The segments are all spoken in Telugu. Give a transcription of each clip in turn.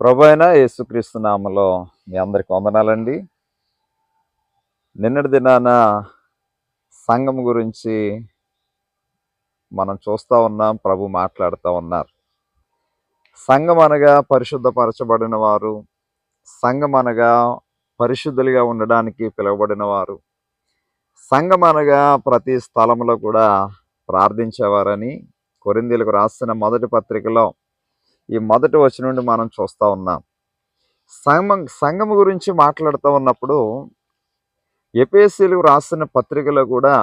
ప్రభు అయిన యేసుక్రీస్తు నామలో మీ అందరికి వందనాలండి. నిన్నటి దినాన సంఘం గురించి మనం చూస్తూ ఉన్నాం ప్రభు మాట్లాడుతూ ఉన్నారు. సంఘం అనగా పరిశుద్ధపరచబడిన వారు సంఘం అనగా పరిశుద్ధులుగా ఉండడానికి పిలువబడిన వారు సంఘం అనగా ప్రతి స్థలంలో కూడా ప్రార్థించేవారని కొరిందీలకు రాసిన మొదటి పత్రికలో ఈ మొదటి వచ్చి నుండి మనం చూస్తూ ఉన్నాం. సంఘం సంఘం గురించి మాట్లాడుతూ ఉన్నప్పుడు ఎపేసీలకు రాసిన పత్రికలో కూడా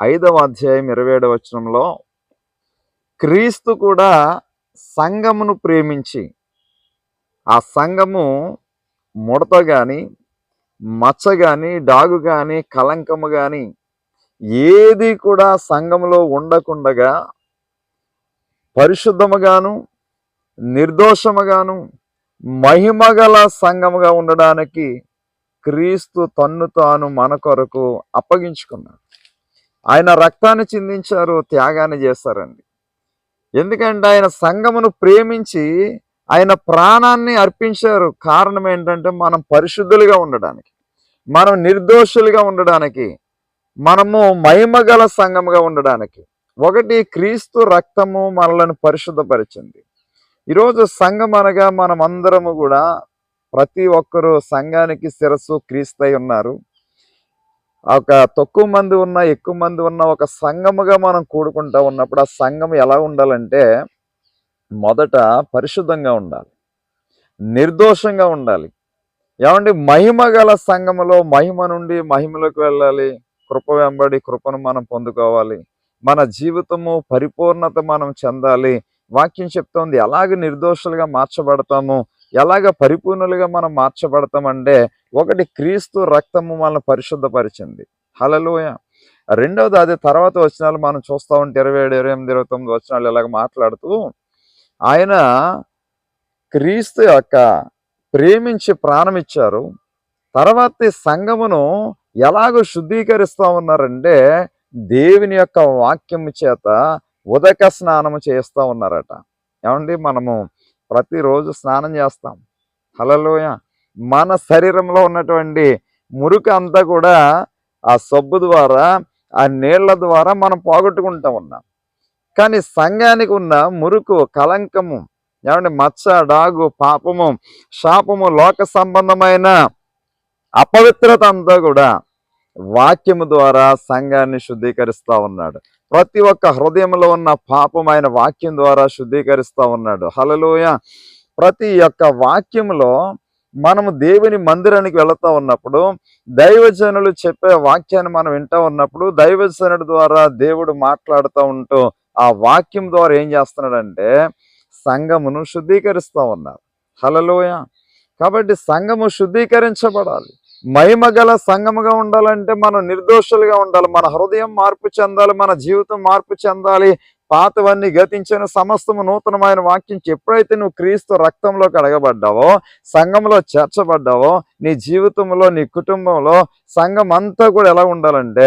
ఐదవ అధ్యాయం ఇరవై ఏడవ వచనంలో క్రీస్తు కూడా సంఘమును ప్రేమించి ఆ సంఘము ముడత కానీ మచ్చ కానీ డాగు కానీ కలంకము కానీ ఏది కూడా సంఘములో ఉండకుండగా పరిశుద్ధముగాను నిర్దోషముగాను మహిమగల సంఘముగా ఉండడానికి క్రీస్తు తన్ను తాను మన కొరకు అప్పగించుకున్నాడు. ఆయన రక్తాన్ని చిందించారు త్యాగాన్ని చేస్తారండి. ఎందుకంటే ఆయన సంఘమును ప్రేమించి ఆయన ప్రాణాన్ని అర్పించారు. కారణం ఏంటంటే మనం పరిశుద్ధులుగా ఉండడానికి మనం నిర్దోషులుగా ఉండడానికి మనము మహిమగల సంఘముగా ఉండడానికి. ఒకటి క్రీస్తు రక్తము మనలను పరిశుద్ధపరిచింది. ఈరోజు సంఘం అనగా మనం అందరము కూడా ప్రతి ఒక్కరూ సంఘానికి శిరస్సు క్రీస్తై ఉన్నారు. ఒక తక్కువ మంది ఉన్న ఎక్కువ మంది ఉన్న ఒక సంఘముగా మనం కూడుకుంటా ఉన్నప్పుడు ఆ సంఘం ఎలా ఉండాలంటే మొదట పరిశుద్ధంగా ఉండాలి. నిర్దోషంగా ఉండాలి. ఏమండి? మహిమ గల సంఘములో మహిమ నుండి మహిమలకు వెళ్ళాలి. కృప వెంబడి కృపను మనం పొందుకోవాలి. మన జీవితము పరిపూర్ణత మనం చెందాలి. వాక్యం చెప్తోంది ఎలాగ నిర్దోషులుగా మార్చబడతాము ఎలాగ పరిపూర్ణులుగా మనం మార్చబడతామంటే ఒకటి క్రీస్తు రక్తము మనల్ని పరిశుద్ధపరిచింది. హలలోయ రెండవది అదే తర్వాత వచనాలు మనం చూస్తూ ఉంటే ఇరవై ఏడు ఇరవై ఎనిమిది ఇరవై తొమ్మిది వచనాలు ఇలాగ మాట్లాడుతూ ఆయన క్రీస్తు యొక్క ప్రేమించి ప్రాణం ఇచ్చారు తర్వాత సంఘమును ఎలాగో శుద్ధీకరిస్తూ ఉన్నారంటే దేవుని యొక్క వాక్యం చేత ఉదక స్నానము చేస్తూ ఉన్నారట. ఏమండి? మనము ప్రతిరోజు స్నానం చేస్తాం. హలలోయ మన శరీరంలో ఉన్నటువంటి మురుకు అంతా కూడా ఆ సబ్బు ద్వారా ఆ నీళ్ళ ద్వారా మనం పోగొట్టుకుంటూ ఉన్నాం. కానీ సంఘానికి ఉన్న మురుకు కలంకము ఏమంటే మచ్చ డాగు పాపము శాపము లోక సంబంధమైన అపవిత్రత అంతా కూడా వాక్యము ద్వారా సంఘాన్ని శుద్ధీకరిస్తూ ఉన్నాడు. ప్రతి ఒక్క హృదయంలో ఉన్న పాపమైన వాక్యం ద్వారా శుద్ధీకరిస్తూ ఉన్నాడు. హలలోయ ప్రతి ఒక్క వాక్యములో మనము దేవుని మందిరానికి వెళుతూ ఉన్నప్పుడు దైవజనులు చెప్పే వాక్యాన్ని మనం వింటూ ఉన్నప్పుడు దైవజనుడు ద్వారా దేవుడు మాట్లాడుతూ ఉంటూ ఆ వాక్యం ద్వారా ఏం చేస్తున్నాడంటే సంఘమును శుద్ధీకరిస్తూ ఉన్నారు హలలోయ కాబట్టి సంఘము శుద్ధీకరించబడాలి. మహిమగల సంగముగా ఉండాలంటే మనం నిర్దోషులుగా ఉండాలి. మన హృదయం మార్పు చెందాలి మన జీవితం మార్పు చెందాలి. పాతవన్నీ గతించిన సమస్తము నూతనమైన వాక్యం ఎప్పుడైతే నువ్వు క్రీస్తు రక్తంలో కడగబడ్డావో సంఘంలో చేర్చబడ్డావో నీ జీవితంలో నీ కుటుంబంలో సంఘం అంతా కూడా ఎలా ఉండాలంటే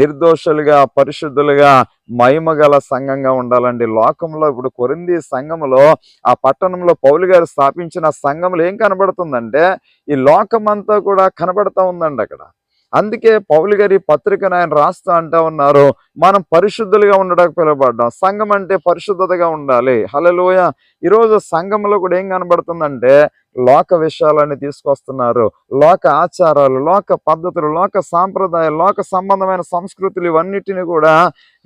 నిర్దోషులుగా పరిశుద్ధులుగా మహిమగల సంఘంగా ఉండాలండి. లోకంలో ఇప్పుడు కొరింది సంఘములో ఆ పట్టణంలో పౌలు గారు స్థాపించిన సంఘంలో ఏం కనబడుతుందంటే ఈ లోకం అంతా కూడా కనబడతా ఉందండి అక్కడ. అందుకే పౌలు గారి పత్రికను ఆయన రాస్తా అంటా ఉన్నారు. మనం పరిశుద్ధులుగా ఉండడానికి పిలువబడ్డాం. సంఘం అంటే పరిశుద్ధతగా ఉండాలి. హలలోయ ఈరోజు సంఘంలో కూడా ఏం కనబడుతుందంటే లోక విషయాలని తీసుకొస్తున్నారు. లోక ఆచారాలు లోక పద్ధతులు లోక సాంప్రదాయాలు లోక సంబంధమైన సంస్కృతులు ఇవన్నిటిని కూడా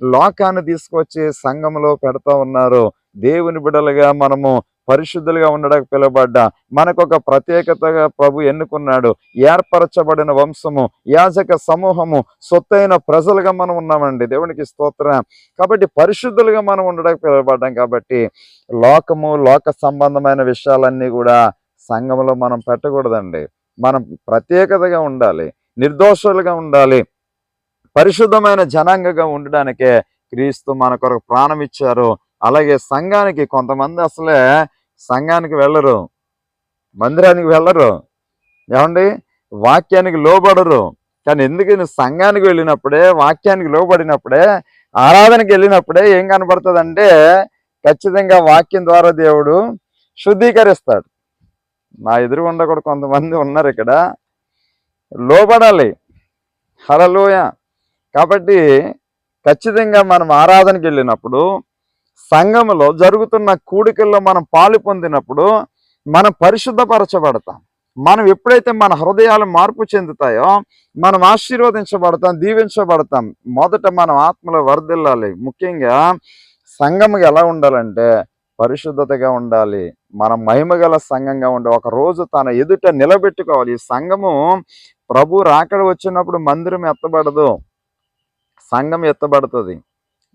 లోకాన్ని తీసుకొచ్చి సంఘంలో పెడతా ఉన్నారు. దేవుని బిడలుగా మనము పరిశుద్ధులుగా ఉండడానికి పిలువబడ్డ. మనకొక ప్రత్యేకతగా ప్రభు ఎన్నుకున్నాడు. ఏర్పరచబడిన వంశము యాజక సమూహము సొత్తైన ప్రజలుగా మనం ఉన్నామండి. దేవునికి స్తోత్ర. కాబట్టి పరిశుద్ధులుగా మనం ఉండడానికి పిలువబడ్డాం కాబట్టి లోకము లోక సంబంధమైన విషయాలన్నీ కూడా సంఘంలో మనం పెట్టకూడదండి. మనం ప్రత్యేకతగా ఉండాలి నిర్దోషులుగా ఉండాలి పరిశుద్ధమైన జనాంగగా ఉండడానికే క్రీస్తు మన కొరకు ప్రాణం ఇచ్చారు. అలాగే సంఘానికి కొంతమంది అసలే సంఘానికి వెళ్ళరు మందిరానికి వెళ్ళరు. ఏమండి? వాక్యానికి లోబడరు. కానీ ఎందుకని సంఘానికి వెళ్ళినప్పుడే వాక్యానికి లోబడినప్పుడే ఆరాధనకి వెళ్ళినప్పుడే ఏం కనబడుతుందంటే ఖచ్చితంగా వాక్యం ద్వారా దేవుడు శుద్ధీకరిస్తాడు. నా ఎదురుగుండా కూడా కొంతమంది ఉన్నారు ఇక్కడ. లోబడాలి. హలలోయ కాబట్టి ఖచ్చితంగా మనం ఆరాధనకి వెళ్ళినప్పుడు సంఘములో జరుగుతున్న కూడికల్లో మనం పాలు పొందినప్పుడు మనం పరిశుద్ధపరచబడతాం. మనం ఎప్పుడైతే మన హృదయాలు మార్పు చెందుతాయో మనం ఆశీర్వదించబడతాం దీవించబడతాం మొదట మనం ఆత్మలో వరదిల్లాలి ముఖ్యంగా సంఘముగా ఎలా ఉండాలంటే పరిశుద్ధతగా ఉండాలి. మనం మహిమగల సంఘంగా ఉండే ఒక రోజు తన ఎదుట నిలబెట్టుకోవాలి. ఈ సంఘము ప్రభు రాకడ వచ్చినప్పుడు మందిరం ఎత్తబడదు. సంఘం ఎత్తబడుతుంది.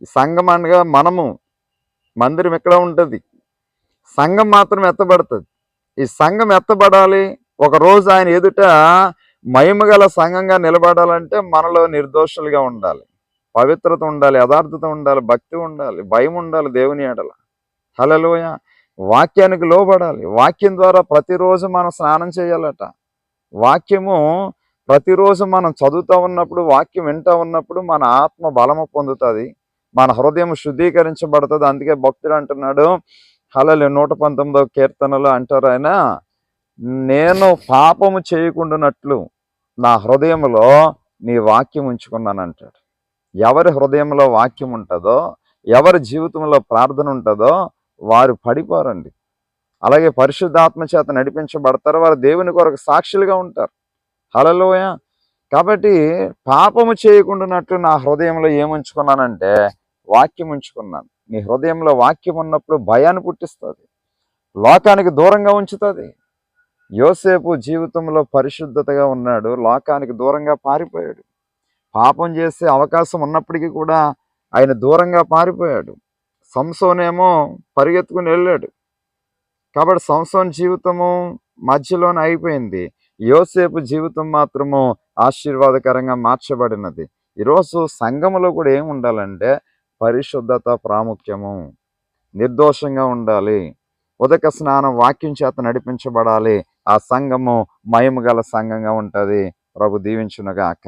ఈ సంఘం అనగా మనము. మందిరం ఎక్కడ ఉంటుంది? సంఘం మాత్రం ఎత్తబడుతుంది. ఈ సంఘం ఎత్తబడాలి. ఒక రోజు ఆయన ఎదుట మహిమగల సంఘంగా నిలబడాలంటే మనలో నిర్దోషులుగా ఉండాలి. పవిత్రత ఉండాలి యథార్థత ఉండాలి భక్తి ఉండాలి భయం ఉండాలి దేవుని ఎడల. హలలోయ వాక్యానికి లోబడాలి. వాక్యం ద్వారా ప్రతిరోజు మనం స్నానం చేయాలట. వాక్యము ప్రతిరోజు మనం చదువుతూ ఉన్నప్పుడు వాక్యం వింటూ ఉన్నప్పుడు మన ఆత్మ బలము పొందుతుంది. మన హృదయం శుద్ధీకరించబడుతుంది. అందుకే భక్తుడు అంటున్నాడు హలలు నూట పంతొమ్మిదో కీర్తనలో అంటారు ఆయన నేను పాపము చేయకుండానట్లు నా హృదయంలో నీ వాక్యం ఉంచుకున్నాను అంటాడు. ఎవరి హృదయంలో వాక్యం ఉంటుందో ఎవరి జీవితంలో ప్రార్థన ఉంటుందో వారు పడిపోరండి. అలాగే పరిశుద్ధాత్మ చేత నడిపించబడతారు వారు దేవుని కొరకు సాక్షులుగా ఉంటారు. హలలోయ కాబట్టి పాపము చేయకుండానట్లు నా హృదయంలో ఏముంచుకున్నానంటే వాక్యం ఉంచుకున్నాను. నీ హృదయంలో వాక్యం ఉన్నప్పుడు భయాన్ని పుట్టిస్తుంది. లోకానికి దూరంగా ఉంచుతుంది. యోసేపు జీవితంలో పరిశుద్ధతగా ఉన్నాడు. లోకానికి దూరంగా పారిపోయాడు. పాపం చేసే అవకాశం ఉన్నప్పటికీ కూడా ఆయన దూరంగా పారిపోయాడు. సంసోనేమో పరిగెత్తుకుని వెళ్ళాడు. కాబట్టి సంసోన్ జీవితము మధ్యలోనే అయిపోయింది. యోసేపు జీవితం మాత్రము ఆశీర్వాదకరంగా మార్చబడినది. ఈరోజు సంఘములో కూడా ఏం ఉండాలంటే పరిశుద్ధత ప్రాముఖ్యము. నిర్దోషంగా ఉండాలి. ఉదక స్నానం వాక్యం చేత నడిపించబడాలి. ఆ సంఘము మయము గల సంఘంగా ఉంటుంది. ప్రభు దీవించునుగాక.